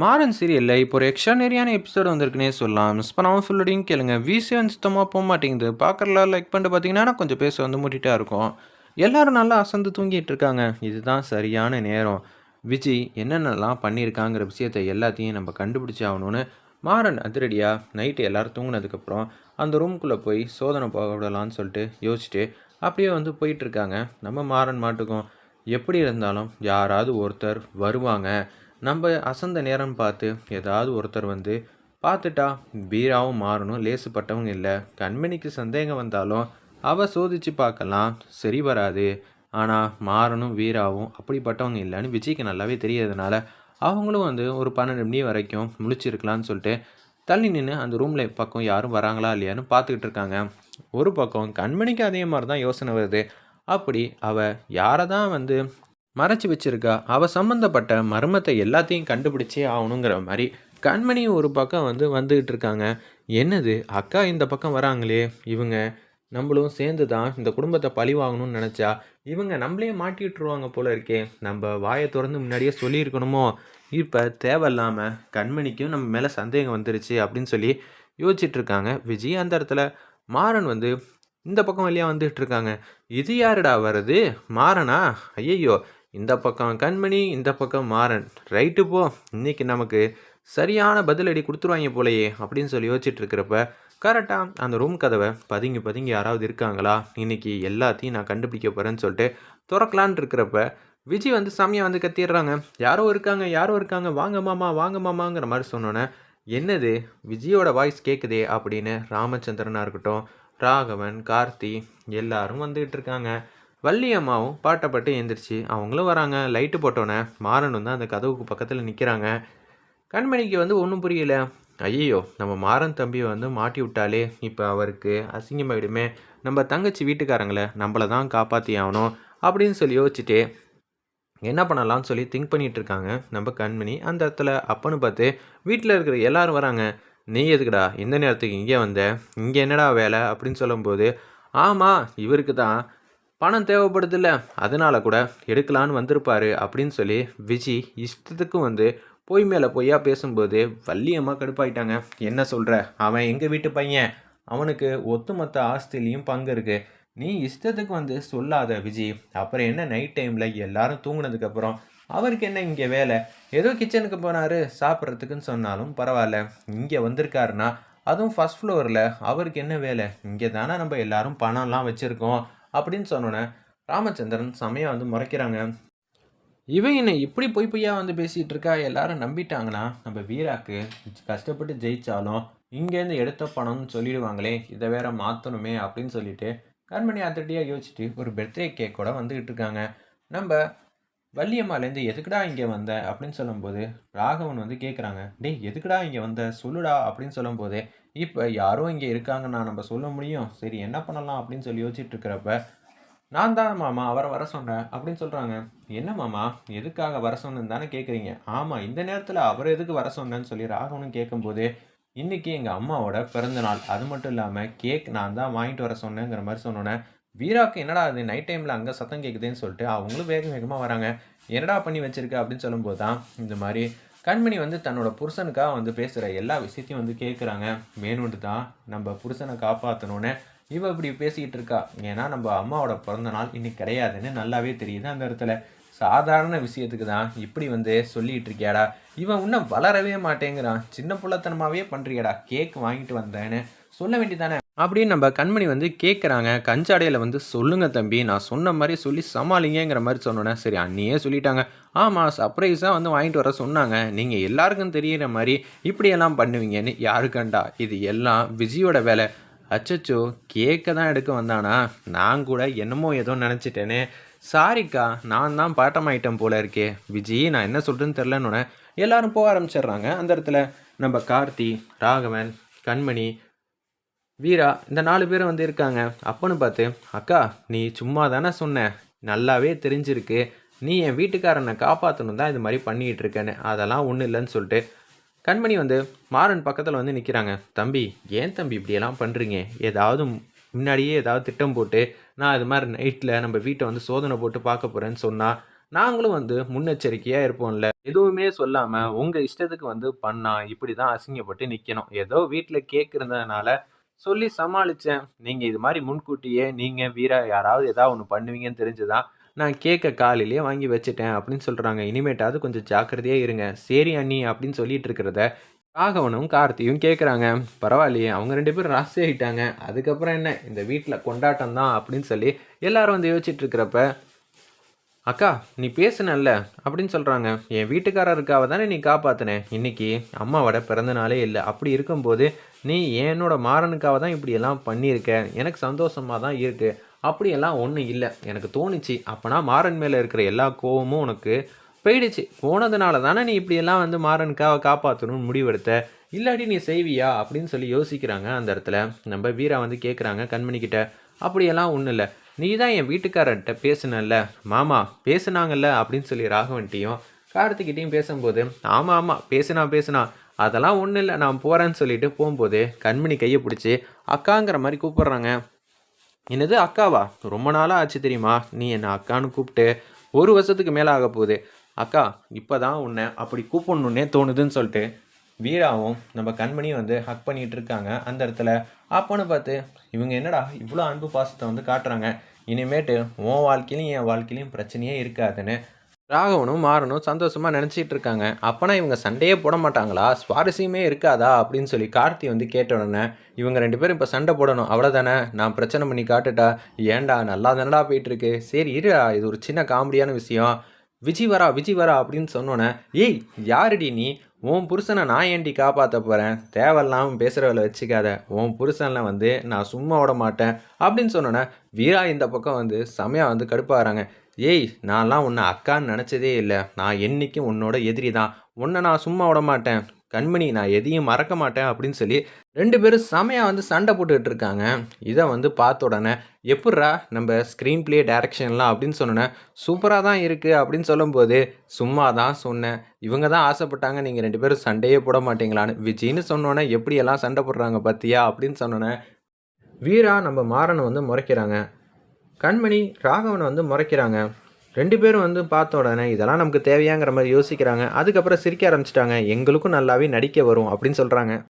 மாறன் சீரியலில் இப்போ ஒரு எக்ஸ்ட்ரானரியான எபிசோடு வந்திருக்குனே சொல்லலாம். மிஸ் பண்ணாமல் ஃபுல்லோடையும் கேளுங்க. விசிஎன் சுத்தமாக போக மாட்டேங்குது. பார்க்கறலாம் லைக் பண்ணிட்டு பார்த்தீங்கன்னா கொஞ்சம் பேச வந்து மூட்டிட்டா இருக்கும். எல்லாரும் நல்லா அசந்து தூங்கிட்டு இருக்காங்க. இதுதான் சரியான நேரம். விஜய் என்னென்னலாம் பண்ணியிருக்காங்கிற விஷயத்தை எல்லாத்தையும் நம்ம கண்டுபிடிச்சி ஆகணும்னு மாறன் அதிரடியாக நைட்டு எல்லோரும் தூங்கினதுக்கப்புறம் அந்த ரூம்குள்ளே போய் சோதனை போக விடலான்னு சொல்லிட்டு யோசிச்சுட்டு அப்படியே வந்து போயிட்டுருக்காங்க நம்ம மாறன் மாட்டுக்கும் எப்படி இருந்தாலும் யாராவது ஒருத்தர் வருவாங்க. நம்ம அசந்த நேரம் பார்த்து ஏதாவது ஒருத்தர் வந்து பார்த்துட்டா பீராவும் மாறணும் லேசுப்பட்டவங்க இல்லை. கண்மணிக்கு சந்தேகம் வந்தாலும் அவள் சோதிச்சு பார்க்கலாம். சரி வராது. ஆனால் மாறனும் வீராவும் அப்படிப்பட்டவங்க இல்லைன்னு விஜய்க்கு நல்லாவே தெரியறதுனால அவங்களும் வந்து ஒரு பன்னெண்டு மணி வரைக்கும் முழிச்சிருக்கலான்னு சொல்லிட்டு தள்ளி நின்று அந்த ரூமில் பக்கம் யாரும் வராங்களா இல்லையான்னு பார்த்துக்கிட்டு இருக்காங்க. ஒரு பக்கம் கண்மணிக்கு அதே மாதிரி தான் யோசனை வருது. அப்படி அவள் யாரை தான் வந்து மறைச்சி வச்சிருக்கா. அவள் சம்மந்தப்பட்ட மர்மத்தை எல்லாத்தையும் கண்டுபிடிச்சே ஆகணுங்கிற மாதிரி கண்மணியும் ஒரு பக்கம் வந்து வந்துக்கிட்டு இருக்காங்க. என்னது? அக்கா இந்த பக்கம் வராங்களே. இவங்க நம்மளும் சேர்ந்து தான் இந்த குடும்பத்தை பழி வாங்கணும்னு நினச்சா இவங்க நம்மளே மாட்டிட்டுருவாங்க போல இருக்கே. நம்ம வாயை திறந்து முன்னாடியே சொல்லியிருக்கணுமோ? இப்போ தேவையில்லாமல் கண்மணிக்கும் நம்ம மேலே சந்தேகம் வந்துருச்சு அப்படின்னு சொல்லி யோசிச்சிட்ருக்காங்க விஜய் அந்த இடத்துல மாறன் வந்து இந்த பக்கம் வழியாக வந்துட்டு இருக்காங்க. இது யாருடா வருது மாறனா? ஐயையோ இந்த பக்கம் கண்மணி இந்த பக்கம் மாறன். ரைட்டு போ இன்னைக்கு நமக்கு சரியான பதிலடி கொடுத்துருவாங்க போலையே அப்படின்னு சொல்லி யோசிச்சுட்டு இருக்கிறப்ப கரெக்டாக அந்த ரூம் கதவை பதுங்கி பதுங்கி யாராவது இருக்காங்களா? இன்றைக்கி எல்லாத்தையும் நான் கண்டுபிடிக்க போகிறேன்னு சொல்லிட்டு திறக்கலான் இருக்கிறப்ப விஜய் வந்து சாமியை வந்து கத்திடுறாங்க. யாரோ இருக்காங்க யாரோ இருக்காங்க வாங்க மாமா வாங்க மாமாங்கிற மாதிரி சொன்னோன்னே என்னது விஜயோட வாய்ஸ் கேட்குதே அப்படின்னு ராமச்சந்திரனாக இருக்கட்டும் ராகவன் கார்த்தி எல்லாரும் வந்துக்கிட்டு இருக்காங்க. வள்ளி அம்மாவும் பாட்டப்பட்டு எழுந்திரிச்சு அவங்களும் வராங்க. லைட்டு போட்டோன்னே மாறனும் தான் அந்த கதவுக்கு பக்கத்தில் நிற்கிறாங்க கண்மணிக்கு வந்து ஒன்றும் புரியல. ஐயோ நம்ம மாறன் தம்பியை வந்து மாட்டி விட்டாலே இப்போ அவருக்கு அசிங்கமாயிடுமே நம்ம தங்கச்சி வீட்டுக்காரங்களை நம்மளை தான் காப்பாற்றி ஆகணும் அப்படின்னு சொல்லி யோசிச்சுட்டு என்ன பண்ணலாம்னு சொல்லி திங்க் பண்ணிகிட்டு இருக்காங்க. நம்ம கண்மணி அந்த இடத்துல அப்பன்னு பார்த்து வீட்டில் இருக்கிற எல்லாரும் வராங்க. நீ எதுக்குடா இந்த நேரத்துக்கு இங்கே வந்த? இங்கே என்னடா வேலை அப்படின்னு சொல்லும்போது ஆமாம் இவருக்கு தான் பணம் தேவைப்படுதில்ல அதனால கூட எடுக்கலான்னு வந்திருப்பாரு அப்படின்னு சொல்லி விஜி இஷ்டத்துக்கும் வந்து பொய் மேலே பொய்யா பேசும்போது வள்ளியம்மா கடுப்பாயிட்டாங்க. என்ன சொல்கிற அவன் எங்கள் வீட்டு பையன்? அவனுக்கு ஒத்துமொத்த ஆஸ்திலையும் பங்கு இருக்குது நீ இஷ்டத்துக்கு வந்து சொல்லாத விஜி. அப்புறம் என்ன நைட் டைமில் எல்லாரும் தூங்கினதுக்கப்புறம் அவருக்கு என்ன இங்கே வேலை? ஏதோ கிச்சனுக்கு போனார் சாப்பிட்றதுக்குன்னு சொன்னாலும் பரவாயில்ல. இங்கே வந்திருக்காருன்னா அதுவும் ஃபஸ்ட் ஃப்ளோரில் அவருக்கு என்ன வேலை? இங்கே தானே நம்ம எல்லாரும் பணம்லாம் வச்சுருக்கோம். அப்படின்னு சொன்னோன்னே ராமச்சந்திரன் செமையாக வந்து முறைக்கிறாங்க. இவன் என்னை இப்படி பொய் பொய்யா வந்து பேசிகிட்டு இருக்கா? எல்லாரும் நம்பிட்டாங்கன்னா நம்ம வீராக்கு கஷ்டப்பட்டு ஜெயித்தாலும் இங்கேருந்து எடுத்த பணம்னு சொல்லிடுவாங்களே இதை வேற மாற்றணுமே அப்படின்னு சொல்லிட்டு கண்மணி அதிரடியாக யோசிச்சுட்டு ஒரு பர்த்டே கேக் கூட வந்துக்கிட்டு இருக்காங்க. நம்ம வள்ளியம்மாலேருந்து எதுக்குடா இங்கே வந்த? அப்படின்னு சொல்லும்போது ராகவன் வந்து கேட்குறாங்க டேய் எதுக்குடா இங்கே வந்த? சொல்லுடா அப்படின்னு சொல்லும்போது இப்போ யாரும் இங்கே இருக்காங்கண்ணா நம்ம சொல்ல முடியும். சரி என்ன பண்ணலாம்? அப்படின்னு சொல்லி யோசிச்சுட்டு இருக்கிறப்ப நான் தான் மாமா அவரை வர சொன்னேன் அப்படின்னு சொல்கிறாங்க என்ன மாமா? எதுக்காக வர சொன்னேன்னு தானே கேட்குறீங்க ஆமாம் இந்த நேரத்தில் அவர் எதுக்கு வர சொன்னேன்னு சொல்லி ராகவனும் கேட்கும்போது இன்றைக்கி எங்கள் அம்மாவோட பிறந்தநாள். அது மட்டும் இல்லாமல் கேக் நான் தான் வாங்கிட்டு வர சொன்னேங்கிற மாதிரி சொன்னோன்னே வீராக்கு என்னடா அது நைட் டைமில் அங்கே சத்தம் கேட்குதுன்னு சொல்லிட்டு அவங்களும் வேக வேகமாக வராங்க. என்னடா பண்ணி வச்சிருக்க அப்படின்னு சொல்லும்போது தான் இந்த மாதிரி கண்மணி வந்து தன்னோட புருஷனுக்காக வந்து பேசுகிற எல்லா விஷயத்தையும் வந்து கேட்குறாங்க வேணும்ட்டு தான் நம்ம புருஷனை காப்பாற்றணுன்னு இவ இப்படி பேசிக்கிட்டு இருக்கா. ஏன்னா நம்ம அம்மாவோட பிறந்த நாள் இன்னைக்கு கிடையாதுன்னு நல்லாவே தெரியுது அந்த இடத்துல. சாதாரண விஷயத்துக்கு தான் இப்படி வந்து சொல்லிகிட்டு இருக்கியாடா. இவன் இன்னும் வளரவே மாட்டேங்கிறான். சின்ன புள்ளத்தனமாவே பண்ணுறியாடா கேக் வாங்கிட்டு வந்தேன்னு சொல்ல வேண்டியதானே அப்படின்னு நம்ம கண்மணி வந்து கேட்குறாங்க கஞ்சாடையில் வந்து சொல்லுங்க தம்பி நான் சொன்ன மாதிரி சொல்லி சமாளிங்கிற மாதிரி சொன்னோன்னே சரி அண்ணியே சொல்லிட்டாங்க. ஆமாம் சர்ப்ரைஸாக வந்து வாங்கிட்டு வர சொன்னாங்க. நீங்கள் எல்லாருக்கும் தெரியிற மாதிரி இப்படியெல்லாம் பண்ணுவீங்கன்னு யாருக்கண்டா இது எல்லாம் விஜயோட வேலை. அச்சச்சோ கேக்க தான் எடுக்க வந்தானா? நான் கூட என்னமோ ஏதோ நினச்சிட்டேனே. சாரிக்கா நான் தான் பாட்டமாயிட்டேன் போல இருக்கே. விஜி நான் என்ன சொல்கிறேன்னு தெரிலன்னு எல்லாரும் போக ஆரம்பிச்சிடுறாங்க. அந்த இடத்துல நம்ம கார்த்தி ராகவன் கண்மணி வீரா இந்த நாலு பேரும் வந்து இருக்காங்க. அப்போன்னு பார்த்து அக்கா நீ சும்மா தானே சொன்ன? நல்லாவே தெரிஞ்சிருக்கு. நீ என் வீட்டுக்காரனை காப்பாற்றணும் தான் இது மாதிரி பண்ணிகிட்டு இருக்கேன்னு. அதெல்லாம் ஒன்றும் இல்லைன்னு சொல்லிட்டு. கண்மணி வந்து மாறன் பக்கத்தில் வந்து நிற்கிறாங்க தம்பி ஏன் தம்பி இப்படியெல்லாம் பண்ணுறீங்க ஏதாவது முன்னாடியே ஏதாவது திட்டம் போட்டு நான் இது மாதிரி நைட்டில் நம்ம வீட்டை வந்து சோதனை போட்டு பார்க்க போகிறேன்னு சொன்னால் நாங்களும் வந்து முன்னெச்சரிக்கையாக இருப்போம்ல. எதுவுமே சொல்லாமல் உங்கள் இஷ்டத்துக்கு வந்து பண்ணால் இப்படி தான் அசிங்கப்பட்டு நிற்கணும் ஏதோ வீட்டில் கேட்குறதுனால சொல்லி சமாளித்தேன் நீங்கள் இது மாதிரி முன்கூட்டியே நீங்கள் வீரா யாராவது ஏதாவது ஒன்று பண்ணுவீங்கன்னு தெரிஞ்சுதான் நான் கேட்க காலையிலேயே வாங்கி வச்சுட்டேன் அப்படின்னு சொல்கிறாங்க இனிமேட்டாவது கொஞ்சம் ஜாக்கிரதையாக இருங்க. சரி அண்ணி அப்படின்னு சொல்லிட்டு இருக்கிறத ராகவனும் கார்த்தியும் கேட்குறாங்க பரவாயில்லையே அவங்க ரெண்டு பேரும் ராசி ஆகிட்டாங்க அதுக்கப்புறம் என்ன? இந்த வீட்டில் கொண்டாட்டம் தான் அப்படின்னு சொல்லி எல்லாரும் வந்து யோசிச்சுட்டு இருக்கிறப்ப அக்கா நீ பேசுனல்ல அப்படின்னு சொல்கிறாங்க என் வீட்டுக்காரருக்காக தானே நீ காப்பாற்றினேன் இன்னைக்கு அம்மாவோட பிறந்த நாளே இல்லை. அப்படி இருக்கும்போது நீ என்னோட மாறனுக்காக தான் இப்படியெல்லாம் பண்ணியிருக்க. எனக்கு சந்தோஷமாக தான் இருக்குது அப்படியெல்லாம் ஒன்றும் இல்லை. எனக்கு தோணுச்சு. அப்போனா மாறன் மேலே இருக்கிற எல்லா கோவமும் உனக்கு போயிடுச்சு. போனதுனால தானே நீ இப்படியெல்லாம் வந்து மாறனுக்காக காப்பாற்றணும்னு முடிவெடுத்த. இல்லாட்டி நீ செய்வியா? அப்படின்னு சொல்லி யோசிக்கிறாங்க அந்த இடத்துல. நம்ம வீரா வந்து கேட்குறாங்க கண்மணிக்கிட்ட அப்படியெல்லாம் ஒன்றும் இல்லை. நீ தான் என் வீட்டுக்காரர்கிட்ட பேசுனல்ல. மாமா பேசுனாங்கல்ல அப்படின்னு சொல்லி ராகவன்ட்டியும் கார்த்திகிட்டையும் பேசும்போது ஆமாம் ஆமாம் பேசுனா பேசுனா. அதெல்லாம் ஒன்றும் இல்லை. நான் போகிறேன்னு சொல்லிட்டு போகும்போது கண்மணி கையை பிடிச்சி அக்காங்கிற மாதிரி கூப்பிட்றாங்க. என்னது அக்காவா? ரொம்ப நாளாக ஆச்சு தெரியுமா? நீ என்னை அக்கான்னு கூப்பிட்டு ஒரு வருஷத்துக்கு மேலே ஆக போகுது. அக்கா இப்போ தான் உன்னை அப்படி கூப்பிடணுன்னே தோணுதுன்னு சொல்லிட்டு வீராவும் நம்ம கண்மணியும் வந்து ஹக் பண்ணிகிட்டு இருக்காங்க. அந்த இடத்துல அப்போன்னு பார்த்து இவங்க என்னடா இவ்வளோ அன்பு பாசத்தை வந்து காட்டுறாங்க? இனிமேட்டு உன் வாழ்க்கையிலையும் என் வாழ்க்கையிலையும் பிரச்சனையே இருக்காதுன்னு ராகவனும் மாறனும் சந்தோஷமாக நினச்சிட்டு இருக்காங்க அப்போனா இவங்க சண்டையே போட மாட்டாங்களா? சுவாரஸ்யமே இருக்காதா? அப்படின்னு சொல்லி கார்த்தி வந்து கேட்ட உடனே இவங்க ரெண்டு பேரும் இப்போ சண்டை போடணும். அவ்வளோதானே நான் பிரச்சனை பண்ணி காட்டுட்டா? ஏன்டா? நல்லா தானடா போயிட்டுருக்கு சரி இருடா. இது ஒரு சின்ன காமெடியான விஷயம். விஜி வரா விஜி வரா அப்படின்னு சொன்னோன்னே ஏய் யாருடி நீ? உன் புருஷனை நான் ஏன்டி காப்பாற்ற போகிறேன் தேவையில்லாமல் பேசுகிறவளை வச்சுக்காத. உன் புருஷனில் வந்து நான் சும்மா விட மாட்டேன். அப்படின்னு சொன்னோன்னே வீரா இந்த பக்கம் வந்து செமையாக வந்து கடுப்பாகிறாங்க. ஏய் நான்லாம் உன்னை அக்கான்னு நினச்சதே இல்லை. நான் என்றைக்கும் உன்னோட எதிரி தான். உன்னை நான் சும்மா விட மாட்டேன். கண்மணி நான் எதையும் மறக்க மாட்டேன் அப்படின்னு சொல்லி ரெண்டு பேரும் செமையாக வந்து சண்டை போட்டுக்கிட்டு இருக்காங்க. இதை வந்து பார்த்த உடனே எப்பட்றா நம்ம ஸ்க்ரீன் ப்ளே டேரக்ஷன்லாம் அப்படின்னு சொன்னோன்னே சூப்பராக தான் இருக்குது அப்படின்னு சொல்லும்போது சும்மா தான் சொன்னேன். இவங்க தான் ஆசைப்பட்டாங்க நீங்கள் ரெண்டு பேரும் சண்டையே போட மாட்டீங்களான்னு. விஜின்னு சொன்னோன்னே எப்படியெல்லாம் சண்டை போடுறாங்க பார்த்தியா அப்படின்னு சொன்னோன்னே வீரா நம்ம மாறனை வந்து முறைக்கிறாங்க. கண்மணி ராகவனை வந்து முறைக்கிறாங்க. ரெண்டு பேரும் வந்து பார்த்த உடனே இதெல்லாம் நமக்கு தேவையாங்கிற மாதிரி யோசிக்கிறாங்க. அதுக்கப்புறம் சிரிக்க ஆரம்பிச்சிட்டாங்க. எங்களுக்கும் நல்லாவே நடிக்க வரும் அப்படின்னு சொல்கிறாங்க